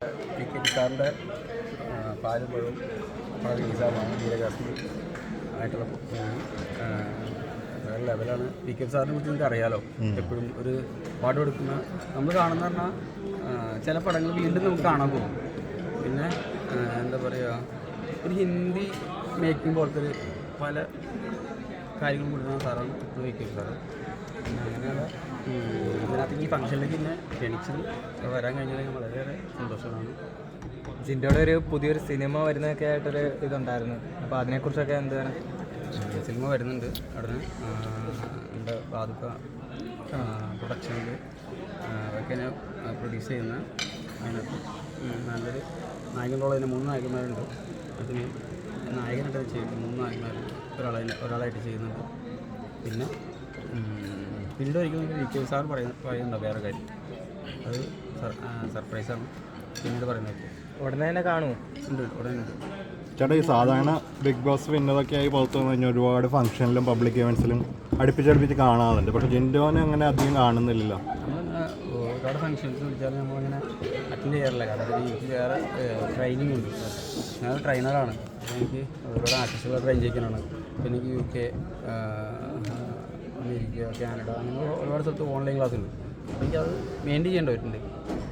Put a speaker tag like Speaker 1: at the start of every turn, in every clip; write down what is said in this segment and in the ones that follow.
Speaker 1: P K T സാറിന്റെ പാലും പഴവും വളരെ ഈസാമാണ് ജീരകാസി ആയിട്ടുള്ള വേറെ ലെവലാണ്. പി കെ സാറിനെ കുറിച്ച് നിങ്ങൾക്ക് അറിയാലോ? എപ്പോഴും ഒരു പാട്ട് കൊടുക്കുന്ന നമ്മൾ കാണുന്ന പറഞ്ഞാൽ ചില പടങ്ങൾ വീണ്ടും നമുക്ക് കാണാൻ പോകും. പിന്നെ എന്താ പറയുക ഒരു ഹിന്ദി മേക്കിംഗ് പോലത്തെ ഒരു പല കാര്യങ്ങളും കൊടുക്കുന്ന സാറാണ് പി കെ സാറ്. ഇതിനകത്ത് ഈ ഫംഗ്ഷനിലേക്ക് ഇന്ന് ക്ഷണിച്ചത് വരാൻ കഴിഞ്ഞത് വളരെയേറെ സന്തോഷമാണ്
Speaker 2: ജിൻഡോയുടെ ഒരു പുതിയൊരു സിനിമ വരുന്നതൊക്കെ ആയിട്ടൊരു ഇതുണ്ടായിരുന്നു. അപ്പോൾ അതിനെക്കുറിച്ചൊക്കെ എന്താണ്?
Speaker 1: സിനിമ വരുന്നുണ്ട് അവിടെ എന്റെ ബാധുക്ക പ്രൊഡക്ഷനിൽ അതൊക്കെ ഞാൻ പ്രൊഡ്യൂസ് ചെയ്യുന്ന അതിനകത്ത് നല്ലൊരു നായകനുള്ള മൂന്ന് നായകന്മാരുണ്ട്. അതിന് നായകനായിട്ട് ചെയ്യുന്നത് മൂന്ന് നായകന്മാർ ഒരാളെ ഒരാളായിട്ട് ചെയ്യുന്നുണ്ട്. പിന്നെ പിന്നീട് ഒരിക്കലും വി കെ സാർ പറയുന്ന പറയുന്നുണ്ടോ വേറെ കാര്യം? അത് സർപ്രൈസാണ് പിന്നീട് പറയുന്നത്
Speaker 2: ഉടനെ തന്നെ കാണും
Speaker 1: ഉണ്ട് ഉടനെ ഉണ്ട്.
Speaker 3: ചേട്ടാ ഈ സാധാരണ ബിഗ് ബോസ് വിന്നതൊക്കെ ആയി പുറത്തു വന്നു കഴിഞ്ഞാൽ ഒരുപാട് ഫംഗ്ഷനിലും പബ്ലിക് ഇവൻസിലും അടുപ്പിച്ചടുപ്പിച്ച് കാണാറുണ്ട്. പക്ഷെ ജിൻഡോനെ അങ്ങനെ അധികം കാണുന്നില്ലല്ലോ.
Speaker 1: ഒരുപാട് ഫംഗ്ഷൻസ് വിളിച്ചാലും നമ്മളിങ്ങനെ അറ്റൻഡ് ചെയ്യാറില്ല. കാരണം എനിക്ക് വേറെ ട്രെയിനിങ് ഉണ്ട്. ഞാൻ ട്രെയിനറാണ് അപ്പോൾ എനിക്ക് ഒരുപാട് ആർട്ടിസ്റ്റുകളെ ട്രെയിൻ ചെയ്യിക്കാനാണ്. പിന്നെ എനിക്ക് യു കെ അമേരിക്ക കാനഡ അങ്ങനെ ഒരുപാട് സ്ഥലത്ത് ഓൺലൈൻ ക്ലാസ് ഉണ്ട്. അപ്പോൾ എനിക്കത് മെയിന്റെയിൻ ചെയ്യേണ്ടവരുണ്ട്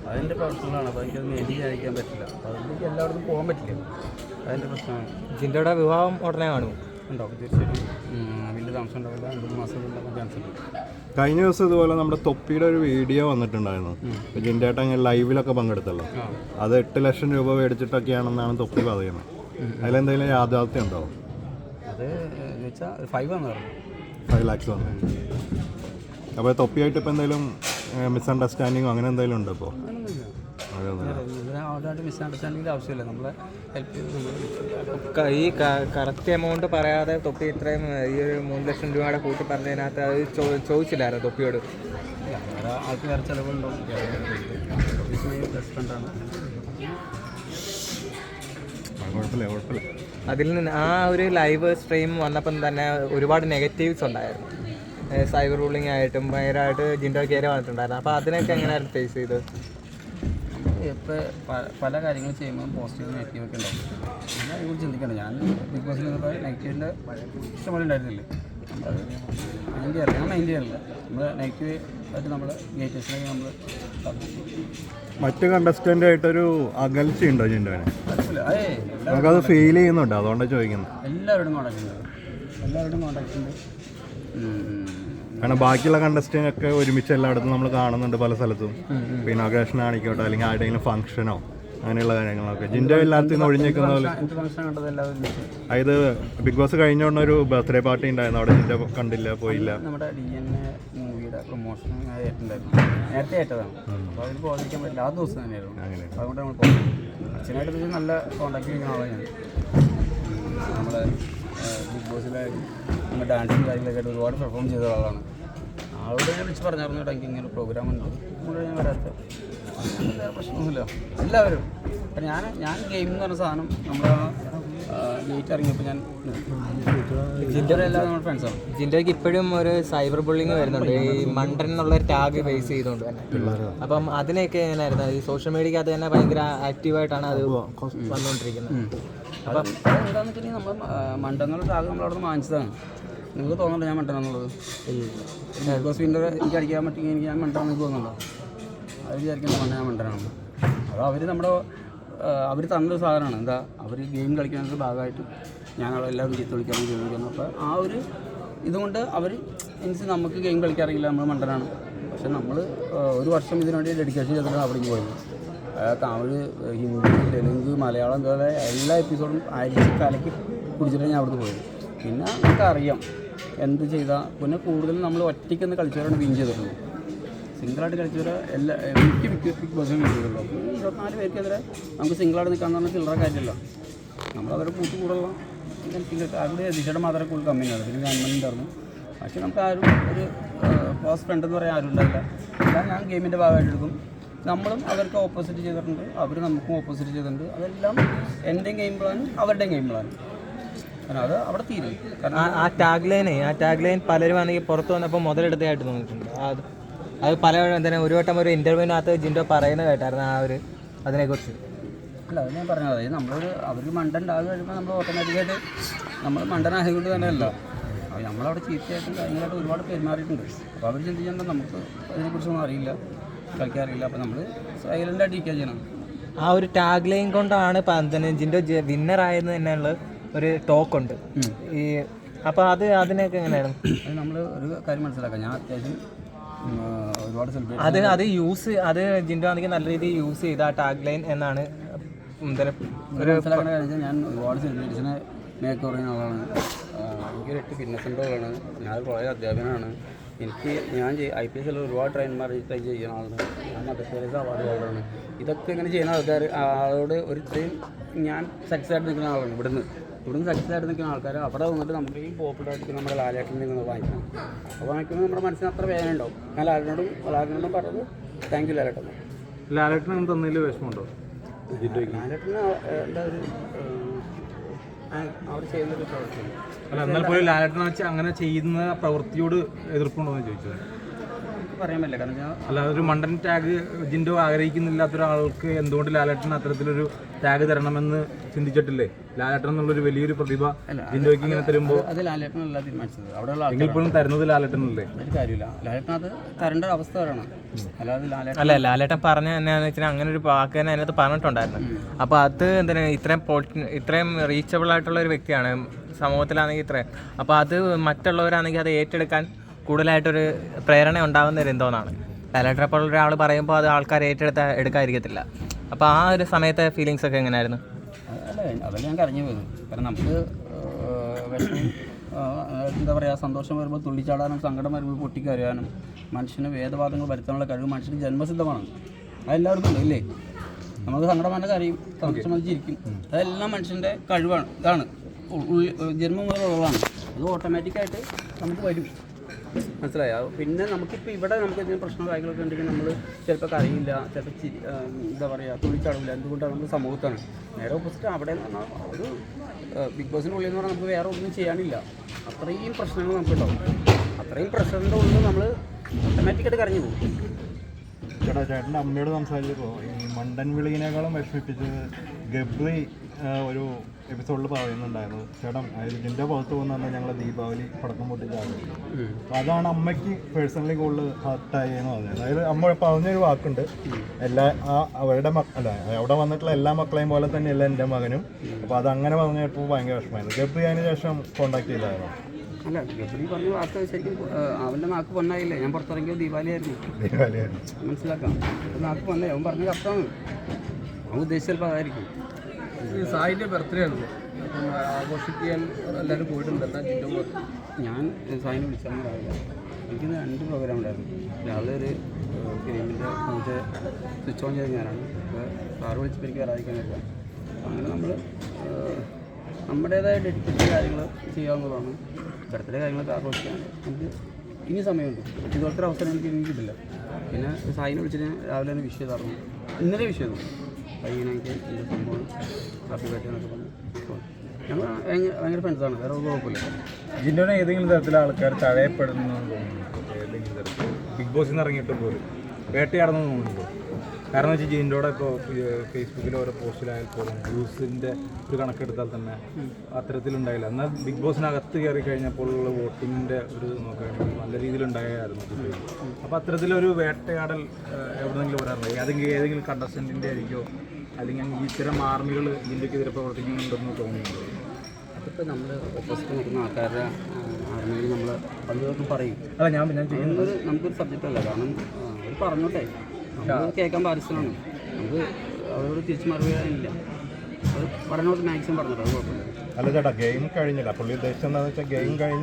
Speaker 1: അതെന്റെ പ്രൊഫഷണലാണ് അപ്പോൾ എനിക്കത് മെയിന്റെയിൻ ചെയ്യാതിരിക്കാൻ പറ്റില്ല. അപ്പോൾ അതിലേക്ക് എല്ലായിടത്തും പോകാൻ പറ്റില്ല. അതിന്റെ പ്രശ്നമാണ്
Speaker 2: ജിൻഡോയുടെ വിവാഹം ഉടനെ കാണുമോ?
Speaker 1: ഉണ്ടാവും തീർച്ചയായിട്ടും. വലിയ താമസം ഉണ്ടാവില്ല രണ്ട് മൂന്ന് മാസം ഉണ്ടാകാൻ ചാൻസ് ഉണ്ട്.
Speaker 3: കഴിഞ്ഞ ദിവസം ഇതുപോലെ നമ്മുടെ തൊപ്പിയുടെ ഒരു വീഡിയോ വന്നിട്ടുണ്ടായിരുന്നു. ജിൻഡേട്ട അങ്ങനെ ലൈവിലൊക്കെ പങ്കെടുത്തല്ലോ. അത് എട്ട് ലക്ഷം രൂപ മേടിച്ചിട്ടൊക്കെയാണെന്നാണ് തൊപ്പി പറയുന്നത്. അതിലെന്തെങ്കിലും യാഥാർത്ഥ്യം ഉണ്ടാവും
Speaker 1: അത് എന്ന് വെച്ചാൽ ഫൈവ് എന്ന് പറഞ്ഞു.
Speaker 3: ഫൈവ് ലാക്സ് വന്നു അപ്പോൾ തൊപ്പിയായിട്ട് ഇപ്പോൾ എന്തെങ്കിലും മിസ്അണ്ടർസ്റ്റാൻഡിങ്ങോ അങ്ങനെ എന്തെങ്കിലും ഉണ്ടോ ഇപ്പോൾ
Speaker 1: അങ്ങനൊന്നുമില്ല
Speaker 3: അതൊന്നും
Speaker 1: ഇതിനെ അവരായിട്ട് മിസ്അണ്ടർസ്റ്റാൻഡിങ്ങിന്റെ ആവശ്യമില്ല. നമ്മളെ ഹെൽപ്പ്
Speaker 2: ഈ കറക്റ്റ് എമൗണ്ട് പറയാതെ തൊപ്പി ഇത്രയും ഈ ഒരു മൂന്ന് ലക്ഷം രൂപയുടെ കൂട്ടി പറഞ്ഞതിനകത്ത് അത് ചോദിച്ചില്ലായിരുന്നു തൊപ്പിയോട്?
Speaker 1: ആൾക്ക് വേറെ ചിലവുണ്ടാവും ബെസ്റ്റ് ഫ്രണ്ടാണ്
Speaker 3: കുഴപ്പമില്ല കുഴപ്പമില്ല.
Speaker 2: അതിൽ നിന്ന് ആ ഒരു ലൈവ് സ്ട്രീം വന്നപ്പം തന്നെ ഒരുപാട് നെഗറ്റീവ്സ് ഉണ്ടായിരുന്നു. സൈബർ റൂളിംഗ് ആയിട്ടും ഭയങ്കരമായിട്ട് ജിൻഡോക്കേരെ വന്നിട്ടുണ്ടായിരുന്നു. അപ്പോൾ അതിനൊക്കെ എങ്ങനെയായിരുന്നു ഫേസ് ചെയ്തത്?
Speaker 1: ഇപ്പോൾ പല കാര്യങ്ങൾ ചെയ്യുമ്പോൾ പോസിറ്റീവ് നെഗറ്റീവ് ഒക്കെ ഉണ്ടാവും. ഞാൻ അതിനെക്കുറിച്ച് ചിന്തിക്കണം ഞാൻ ബിഗ് ബോസ് നിന്നപ്പോൾ നെഗറ്റീവിന്റെ ഇഷ്ടംപോലെ ഉണ്ടായിരുന്നില്ലേ അത് മൈൻഡ് ചെയ്യാറില്ല. ഞാൻ മൈൻഡ് ചെയ്യാറില്ല. നമ്മൾ നെഗറ്റീവ് ആയിട്ട് നമ്മൾ ഗേറ്റേഴ്സിനൊക്കെ നമ്മൾ
Speaker 3: മറ്റു കണ്ടസ്റ്റന്റ് ആയിട്ടൊരു അകൽച്ചയുണ്ടോ ജിൻഡോനെ? നമുക്കത് ഫീൽ ചെയ്യുന്നുണ്ട്. അതുകൊണ്ടാണ് ചോദിക്കുന്നത്.
Speaker 1: എല്ലാവരോടും കോണ്ടാക്ട് ഉണ്ട്. എല്ലാവരോടും കോണ്ടാക്ട് ഉണ്ട്.
Speaker 3: കാരണം ബാക്കിയുള്ള കണ്ടസ്റ്റിനൊക്കെ ഒരുമിച്ച് എല്ലായിടത്തും നമ്മൾ കാണുന്നുണ്ട് പല സ്ഥലത്തും. ഇനോഗ്രേഷൻ ആണിക്കോട്ടെ അല്ലെങ്കിൽ ആരുടെയെങ്കിലും ഫംഗ്ഷനോ അങ്ങനെയുള്ള കാര്യങ്ങളൊക്കെ. ജിൻഡോ എല്ലായിടത്തും നിന്ന് ഒഴിഞ്ഞേക്കുന്ന പോലെ. അതായത് ബിഗ് ബോസ് കഴിഞ്ഞോണ്ട് ഒരു ബർത്ത്ഡേ പാർട്ടി ഉണ്ടായിരുന്നു. അവിടെ ജിൻഡോ കണ്ടില്ല പോയില്ല.
Speaker 1: നമ്മുടെ ഡി എൻ എ മൂവിയുടെ പ്രൊമോഷൻ നേരത്തെ ഏറ്റതാണ്. അപ്പോൾ അതിൽ പോകാതിരിക്കാൻ പറ്റില്ല. ആ ദിവസം തന്നെയായിരുന്നു. അതുകൊണ്ട് നമ്മൾ പോകും അച്ഛനായിട്ട് ഇതിൽ നല്ല കോണ്ടാക്ട് ചെയ്യുന്ന ആളാണ് ഞാൻ. നമ്മൾ ബിഗ് ബോസിലെ നമ്മൾ ഡാൻസും കാര്യങ്ങളൊക്കെ ആയിട്ട് ഒരുപാട് പെർഫോം ചെയ്ത ആളാണ് ആളോട് ഞാൻ വിളിച്ച് പറഞ്ഞായിരുന്നു എനിക്ക് ഇങ്ങനെ പ്രോഗ്രാം ഉണ്ട്. ഞാൻ വരാത്ത പ്രശ്നമൊന്നുമില്ല. എല്ലാവരും. അപ്പം ഞാൻ ഞാൻ ഗെയിം എന്ന് പറഞ്ഞ സാധനം നമ്മുടെ ഗേറ്റ് ഇറങ്ങിയപ്പോൾ ഞാൻ ജിന്റെ എല്ലാവരും നമ്മുടെ ഫ്രണ്ട്സാണ്
Speaker 2: ജിൻഡോയ്ക്ക് ഇപ്പോഴും ഒരു സൈബർ ബുള്ളിങ് വരുന്നുണ്ട്. ഈ മണ്ടൻ എന്നുള്ള ഒരു ടാഗ് ബേസ് ചെയ്തുകൊണ്ട് തന്നെ. അപ്പം അതിനെയൊക്കെ എങ്ങനെയായിരുന്നു? ഈ സോഷ്യൽ മീഡിയക്കകത്ത് തന്നെ ഭയങ്കര ആക്റ്റീവായിട്ടാണ് അത് വന്നുകൊണ്ടിരിക്കുന്നത്
Speaker 1: അപ്പം എന്താണെന്ന് വെച്ചിട്ടുണ്ടെങ്കിൽ നമ്മൾ മണ്ടെന്നുള്ള ടാഗ് നമ്മൾ അവിടെ നിന്ന് വാങ്ങിച്ചതാണ്. നിങ്ങൾക്ക് തോന്നുന്നുണ്ടോ ഞാൻ മണ്ടനാന്നുള്ളത്? ബിക്കോസ് ബോസ് വിന്നർ എനിക്ക് അടിക്കാൻ പറ്റുമെങ്കിൽ എനിക്ക് ഞാൻ മണ്ടൻ എന്ന് തോന്നുന്നുണ്ടോ? അവർ വിചാരിക്കുന്ന ഞാൻ മണ്ടനാണ് അത് അവർ നമ്മുടെ അവർ തന്നൊരു സാധനമാണ്. എന്താ അവർ ഗെയിം കളിക്കുന്നതിന്റെ ഭാഗമായിട്ട് ഞാൻ അവിടെ എല്ലാവരും ചീത്ത വിളിക്കാനും ഗെയിം അപ്പോൾ ആ ഒരു ഇതുകൊണ്ട് അവർ മീൻസ് നമുക്ക് ഗെയിം കളിക്കാറില്ല നമ്മൾ മണ്ടനാണ് പക്ഷെ നമ്മൾ ഒരു വർഷം ഇതിനുവേണ്ടി ഡെഡിക്കേഷൻ ചെയ്തിട്ടാണ് അവിടേക്ക് പോയത്. തമിഴ് ഹിന്ദി തെലുങ്ക് മലയാളം ഇതുപോലെ എല്ലാ എപ്പിസോഡും അരിച്ച് കലക്കി കുടിച്ചിട്ടാണ് ഞാൻ അവിടുന്ന് പോയത്. പിന്നെ നമുക്കറിയാം എന്ത് ചെയ്താൽ പിന്നെ കൂടുതലും നമ്മൾ ഒറ്റയ്ക്കൊന്ന് കളിച്ചവരാണ് വിൻ ചെയ്തിട്ടുള്ളത്. സിംഗിളായിട്ട് കളിച്ചവർ എല്ലാ മിക്ക മിക്ക ബിഗ് ബസ്സും ചെയ്തിട്ടുള്ളൂ അപ്പോൾ ഇരുപത്തിനാല് പേർക്കെതിരെ നമുക്ക് സിംഗിളായിട്ട് നിൽക്കാന്ന് പറഞ്ഞാൽ ചില്ലറ കാര്യമില്ല. നമ്മളവരെ കൂട്ടി കൂടുള്ള അവിടെ ദിശയുടെ മാത്രമേ കൂടുതൽ കമ്പനിയാണ് പിന്നെ ഗവൺമെന്റ് ഉണ്ടായിരുന്നു. പക്ഷേ നമുക്ക് ആരും ഒരു ക്ലോസ് ഫ്രണ്ട് എന്ന് പറയാൻ ആരും ഉണ്ടായില്ല എല്ലാം ഞാൻ ഗെയിമിന്റെ ഭാഗമായിട്ട് എടുക്കും. നമ്മളും അവർക്ക് ഓപ്പോസിറ്റ് ചെയ്തിട്ടുണ്ട്. അവർ നമുക്കും ഓപ്പോസിറ്റ് ചെയ്തിട്ടുണ്ട്. അതെല്ലാം എന്റെയും ഗെയിം പ്ലാനും അവരുടെയും ഗെയിം പ്ലാനും അത് അവിടെ തീരും. കാരണം
Speaker 2: ആ- ടാഗ് ലൈനെ ആ ടാഗ് ലൈൻ പലരും ആണെങ്കിൽ പുറത്ത് വന്നപ്പോൾ മുതലെടുത്തതായിട്ട് തോന്നിയിട്ടുണ്ട്. അത് പല തന്നെ ഒരു വട്ടം ഒരു ഇന്റർവ്യൂവിനകത്ത് ജിൻഡോ പറയുന്നത് കേട്ടായിരുന്നു ആ ഒരു അതിനെക്കുറിച്ച്.
Speaker 1: അല്ല അത് ഞാൻ പറഞ്ഞത് അതായത് നമ്മളൊരു അവർക്ക് മണ്ടൻ ഉണ്ടാകുക കഴിയുമ്പോൾ നമ്മൾ ഓട്ടോമാറ്റിക്കായിട്ട് നമ്മൾ മണ്ടനായതുകൊണ്ട് തന്നെ അല്ല നമ്മളവിടെ ചീത്തയായിട്ടും കാര്യങ്ങളായിട്ട് ഒരുപാട് പെരുമാറിയിട്ടുണ്ട്. അപ്പോൾ അവർ ചിന്തിച്ചാൽ നമുക്ക് അതിനെക്കുറിച്ചൊന്നും അറിയില്ല കളിക്കാറില്ല അപ്പോൾ നമ്മൾ സൈലന്റായിട്ട് ഇരിക്കുക ചെയ്യണം.
Speaker 2: ആ ഒരു ടാഗ് ലൈൻ കൊണ്ടാണ് പന്തന് ജിൻഡോ വിന്നർ ആയെന്ന് തന്നെയുള്ള ഒരു ടോക്ക് ഉണ്ട്. ഈ അപ്പോൾ അത് അതിനൊക്കെ എങ്ങനെയായിരുന്നു
Speaker 1: അത് നമ്മൾ ഒരു കാര്യം മനസ്സിലാക്കാം. ഞാൻ അത്യാവശ്യം
Speaker 2: അത് അത് യൂസ് അത് ജിൻഡോ ആണെങ്കിൽ നല്ല രീതിയിൽ യൂസ് ചെയ്ത ആ ടാഗ് ലൈൻ എന്നാണ്
Speaker 1: ഞാൻ ഒരുപാട് സെലിബ്രിറ്റീസിനെ മേക്ക് പറയുന്ന ആളാണ്. എനിക്കൊരു എട്ട് ഫിറ്റ്നസ് സെന്ററുകളാണ് ഞാൻ കോളേജ് അധ്യാപകനാണ്. എനിക്ക് ഞാൻ ഐ പി എസ് ഒരുപാട് ട്രെയിൻമാർ ട്രൈ ചെയ്യുന്ന ആളാണ്. ഞാൻ മധ്യപ്രദേശ് അവാർഡ് ഹോൾഡറാണ് ഇതൊക്കെ ഇങ്ങനെ ചെയ്യുന്ന ആൾക്കാർ ആളോട് ഒരു ഇത്രയും ഞാൻ സക്സസ് ആയിട്ട് നിൽക്കുന്ന ആളാണ് ഇവിടുന്ന്. ഇവിടുന്ന് സക്സസ് ആയിട്ട് നിൽക്കുന്ന ആൾക്കാർ അവിടെ വന്നിട്ട് നമുക്ക് ഈ പോപ്പുലർ ആയിട്ട് നമ്മുടെ ലാലേട്ടനിൽ നിന്ന് വാങ്ങിക്കണം. അപ്പോൾ വാങ്ങിക്കുമ്പോൾ നമ്മുടെ മനസ്സിന് അത്ര വേദന ഉണ്ടാവും. ഞാൻ ലാലേട്ടനോടും ലാലേട്ടനോടും പറഞ്ഞത് താങ്ക് യു ലാലേട്ടൻ.
Speaker 3: ലാലേട്ടനും തന്നതിൽ വിഷമമുണ്ടോ?
Speaker 1: ലാലേട്ടന് എന്താ ഒരു അവിടെ ചെയ്യുന്നൊരു പ്രവർത്തി
Speaker 3: അല്ല എന്നാൽ പോലും ലാലേട്ടനെ വെച്ച് അങ്ങനെ ചെയ്യുന്ന പ്രവൃത്തിയോട് എതിർപ്പുണ്ടോ എന്ന് ചോദിച്ചത്?
Speaker 1: എനിക്ക് പറയാൻ പറ്റില്ല. കാരണം ഞാൻ
Speaker 3: അല്ല ഒരു മണ്ടൻ ടാഗ് ജിൻഡോ ആഗ്രഹിക്കുന്നില്ലാത്ത ഒരാൾക്ക് എന്തുകൊണ്ട് ലാലേട്ടൻ അത്തരത്തിലൊരു ടാഗ് തരണമെന്ന് ചിന്തിച്ചിട്ടില്ലേ? ലാലേട്ടൻ എന്നുള്ളൊരു വലിയൊരു പ്രതിഭ ജിൻഡോയ്ക്ക് ഇങ്ങനെ തരുമ്പോൾ
Speaker 1: അത് ലാലേട്ടനല്ല തീരുമാനിച്ചത്. അവിടെയുള്ള ആൾക്കാർ
Speaker 3: എങ്കിൽ പോലും തരുന്നത് ലാലേട്ടനല്ലേ?
Speaker 1: ഒരു കാര്യമില്ല. ലാലേട്ടൻ അത് തരേണ്ട ഒരു അവസ്ഥ വരണം. അല്ലാതെ ലാലേട്ടൻ
Speaker 2: അല്ല ലാലേട്ടൻ പറഞ്ഞ എന്നാന്ന് വെച്ചാൽ അങ്ങനെ ഒരു വാക്ക് തന്നെ അതിനകത്ത് പറഞ്ഞിട്ടുണ്ടായിരുന്നു. അപ്പോൾ അത് എന്തിനാ ഇത്രയും ഇത്രയും റീച്ചബിൾ ആയിട്ടുള്ള ഒരു വ്യക്തിയാണ്. സമൂഹത്തിലാണെങ്കിൽ ഇത്രയും. അപ്പോൾ അത് മറ്റുള്ളവരാണെങ്കിൽ അത് ഏറ്റെടുക്കാൻ കൂടുതലായിട്ടൊരു പ്രേരണ ഉണ്ടാകുന്ന ഒരു എന്തോന്നാണ്. ലാലേട്ടനെ പോലുള്ള ഒരാൾ പറയുമ്പോൾ അത് ആൾക്കാർ ഏറ്റെടുത്ത എടുക്കാതിരിക്കത്തില്ല. അപ്പോൾ ആ ഒരു സമയത്തെ ഫീലിങ്സ് ഒക്കെ എങ്ങനെയായിരുന്നു
Speaker 1: അതല്ല ഞാൻ കരഞ്ഞു പോയത്. കാരണം നമുക്ക് എന്താ പറയുക സന്തോഷം വരുമ്പോൾ തുള്ളിച്ചാടാനും സങ്കടം വരുമ്പോൾ പൊട്ടിക്കറിയാനും മനുഷ്യന് വേദവാദങ്ങൾ വരുത്താനുള്ള കഴിവ് മനുഷ്യന് ജന്മസിദ്ധമാണ്. അതെല്ലാവർക്കും ഉണ്ട് ഇല്ലേ? നമുക്ക് സങ്കടം വന്ന കരയും സന്തോഷം വന്ന് ചിരിക്കും. അതെല്ലാം മനുഷ്യന്റെ കഴിവാണ് ഇതാണ്. ജന്മം മുതലുള്ളതാണ് അത് ഓട്ടോമാറ്റിക്കായിട്ട് നമുക്ക് വരും. മനസ്സിലായോ. പിന്നെ നമുക്കിപ്പോൾ ഇവിടെ നമുക്ക് എന്തെങ്കിലും പ്രശ്നമോ കാര്യങ്ങളൊക്കെ ഉണ്ടെങ്കിൽ നമ്മൾ ചിലപ്പോൾ കരയില്ല ചിലപ്പോൾ ചിരി എന്താ പറയുക തുള്ളിച്ചാടില്ല എന്തുകൊണ്ടാണ് നമ്മൾ സമൂഹത്താണ്. നേരെ ഓപ്പോസിറ്റ് അവിടെ എന്ന് പറഞ്ഞാൽ ഒരു ബിഗ് ബോസിന്റെ ഉള്ളിൽ എന്ന് പറഞ്ഞാൽ നമുക്ക് വേറെ ഒന്നും ചെയ്യാനില്ല. അത്രയും പ്രശ്നങ്ങൾ നമുക്കുണ്ടാവും. അത്രയും പ്രഷറിന്റെ ഉള്ളിൽ നമ്മൾ ഓട്ടോമാറ്റിക്കായിട്ട് കരഞ്ഞു പോകും.
Speaker 3: ചേട്ടാ ചേട്ടന്റെ അമ്മയോട് സംസാരിച്ചപ്പോൾ ഈ മണ്ടൻ വിളിയിനേക്കാളും വിഷമിപ്പിച്ചത് ഗബ്രി ഒരു എപ്പിസോഡിൽ പറയുന്നുണ്ടായിരുന്നു. ചേട്ടൻ അതായത് ഭാഗത്ത് പുറത്ത് ഞങ്ങളെ ഞങ്ങൾ ദീപാവലി പടക്കം പൊട്ടിച്ചാണ് അപ്പോൾ അതാണ് അമ്മയ്ക്ക് പേഴ്സണലി കൂടുതൽ ഹാർട്ടായി എന്ന് പറഞ്ഞത്. അതായത് അമ്മ പറഞ്ഞൊരു വാക്കുണ്ട്. എല്ലാ ആ അവരുടെ മക്ക അല്ല അവിടെ വന്നിട്ടുള്ള എല്ലാ മക്കളെയും പോലെ തന്നെയല്ല എന്റെ മകനും. അപ്പോൾ അത് അങ്ങനെ പറഞ്ഞപ്പോൾ ഭയങ്കര വിഷമമായിരുന്നു. ഗബ്രി അതിന് ശേഷം കോണ്ടാക്ട് ചെയ്തായിരുന്നു?
Speaker 1: അല്ല ഗബ്രി പറഞ്ഞ വാക്ക് ശരിക്കും അവന്റെ നാക്ക് പൊന്നായില്ലേ ഞാൻ പുറത്തിറങ്ങിയത് ദീപാവലി ആയിരുന്നു
Speaker 3: ദീപാവലിയായിരുന്നു.
Speaker 1: മനസ്സിലാക്കാം. അവന്റെ നാക്ക് പൊന്നേ അവൻ പറഞ്ഞ കറക്റ്റാണ് അവൻ ഉദ്ദേശിച്ചപ്പോൾ അതായിരിക്കും
Speaker 4: സായിന്റെ ബർത്ത്ഡേ ആണ്. അപ്പം ആഘോഷിക്കാൻ എല്ലാവരും പോയിട്ടുണ്ട്. ജിൻഡോ
Speaker 1: ഞാൻ സായിനെ വിളിച്ചാൽ എനിക്ക് രണ്ട് പ്രോഗ്രാം ഉണ്ടായിരുന്നു. രാവിലെ ഒരു ഫിലിമിന്റെ പൂജ സ്വിച്ച് ഓൺ ചെയ്ത് ഞാനാണ് അപ്പോൾ സാറ് വിളിച്ചപ്പോൾ എനിക്ക് വരാതിരിക്കാൻ പറ്റില്ല. അങ്ങനെ നമ്മൾ നമ്മുടേതായ ഡെഡിക്കേറ്റഡ് കാര്യങ്ങൾ ചെയ്യാവുന്നതാണ്. ബർത്ത്ഡേ കാര്യങ്ങളൊക്കെ ആഘോഷിക്കാൻ. എനിക്ക് ഇനി സമയമുണ്ട്. ഇതുപോലത്തെ അവസരം എനിക്ക് ഇനി കിട്ടില്ല. പിന്നെ സായിനെ വിളിച്ചിട്ട് രാവിലെ തന്നെ വിഷ് ചെയ്തായിരുന്നു. ഇന്നലെ വിഷ് ചെയ്തു. പയ്യനെ എനിക്ക് എന്റെ സംഭവം ഹാപ്പി ബർത്ത്ഡേ എന്നൊക്കെ പറഞ്ഞു. ഞങ്ങൾ ഭയങ്കര ഫ്രണ്ട്സാണ് വേറെ ഒരു കുഴപ്പമില്ല.
Speaker 3: ജിൻഡോനെ ഏതെങ്കിലും തരത്തിൽ ആൾക്കാർ തഴയപ്പെടുന്നു ഏതെങ്കിലും തരത്തിൽ ബിഗ് ബോസിൽ നിന്ന് ഇറങ്ങിയിട്ട് പോലും വേട്ടയാടുന്നു തോന്നുന്നുണ്ടോ? കാരണം വെച്ചാൽ ജിൻഡോടെ ഇപ്പോൾ ഫേസ്ബുക്കിൽ ഓരോ പോസ്റ്റിലായാൽ പോലും വ്യൂസിന്റെ ഒരു കണക്കെടുത്താൽ തന്നെ അത്തരത്തിലുണ്ടായില്ല. എന്നാൽ ബിഗ് ബോസിനകത്ത് കയറി കഴിഞ്ഞപ്പോൾ ഉള്ള വോട്ടിങ്ങിന്റെ ഒരു നോക്കുകയാണെങ്കിൽ നല്ല രീതിയിൽ ഉണ്ടായിരുന്നു അപ്പോൾ അത്തരത്തിലൊരു വേട്ടയാടൽ എവിടെ എവിടെന്നെങ്കിലും വരാറുണ്ടായി അതെങ്കിൽ ഏതെങ്കിലും കണ്ടസ്റ്റന്റിന്റെ ആയിരിക്കോ? അല്ലെങ്കിൽ ഇത്തരം ആർമികൾ ഇന്ത്യക്കെതിരെ പ്രവർത്തിക്കുന്നുണ്ടെന്ന് തോന്നുന്നുണ്ട്?
Speaker 1: അതിപ്പോൾ നമ്മൾ ഓപ്പോസിറ്റ് നിൽക്കുന്ന ആൾക്കാരുടെ ആർമിയിൽ നമ്മൾ പലതൊക്കെ പറയും.
Speaker 3: അല്ല ഞാൻ ഞാൻ
Speaker 1: ചെയ്യുന്നത് നമുക്കൊരു സബ്ജക്റ്റ് അല്ല. കാരണം അവർ പറഞ്ഞോട്ടെ. നമ്മൾ കേൾക്കാൻ ബാധ്യസ്ഥനാണ് നമുക്ക് അവരോട് തിരിച്ചു മറുപടിയില്ല അത് അവർ പറഞ്ഞോട്ട് മാക്സിമം പറഞ്ഞോട്ടെ അത് കുഴപ്പമില്ല.
Speaker 3: അല്ല ചേട്ടാ ഗെയിം കഴിഞ്ഞില്ല. പുള്ളി ഉദ്ദേശിച്ചത് എന്താണെന്ന് വെച്ചാൽ ഗെയിം കഴിഞ്ഞ്